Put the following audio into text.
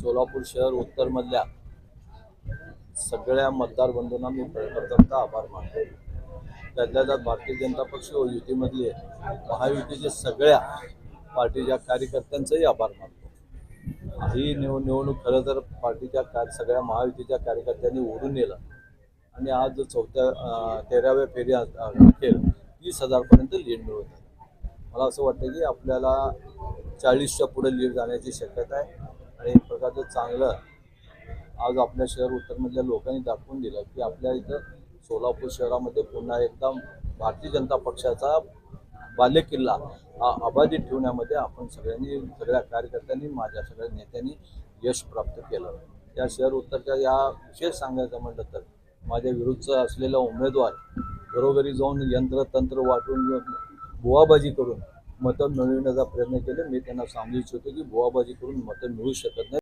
सोलापूर शहर उत्तरमधल्या सगळ्या मतदार बंधूंना मी प्रथमतः आभार मानतो. त्यातल्या त्यात भारतीय जनता पक्ष व युतीमधले महायुतीचे सगळ्या पार्टीच्या कार्यकर्त्यांचाही आभार मानतो. ही निव निवडणूक खरं तर पार्टीच्या कार्य सगळ्या महायुतीच्या कार्यकर्त्यांनी ओढून नेलं. आणि आज चौथ्या तेराव्या फेरी अखेर वीस हजारपर्यंत लीड मिळवत आहे मला असं वाटतं की आपल्याला चाळीसच्या पुढे लीड जाण्याची शक्यता आहे. आणि एक प्रकारचं चांगलं आज आपल्या शहर उत्तरमधल्या लोकांनी दाखवून दिलं की आपल्या इथं सोलापूर शहरामध्ये पुन्हा एकदा भारतीय जनता पक्षाचा बालेकिल्ला हा अबाधित ठेवण्यामध्ये आपण सगळ्यांनी सगळ्या कार्यकर्त्यांनी माझ्या सगळ्या नेत्यांनी यश प्राप्त केलं. त्या शहर उत्तरच्या या विशेष सांगायचं म्हटलं तर माझ्या विरुद्धचा असलेला उमेदवार घरोघरी जाऊन यंत्र तंत्र वाटून बुवाबाजी करून मतं मिळविण्याचा प्रयत्न केले. मी त्यांना सांगू इच्छितो की बुवाबाजी करून मतं मिळू शकत नाही.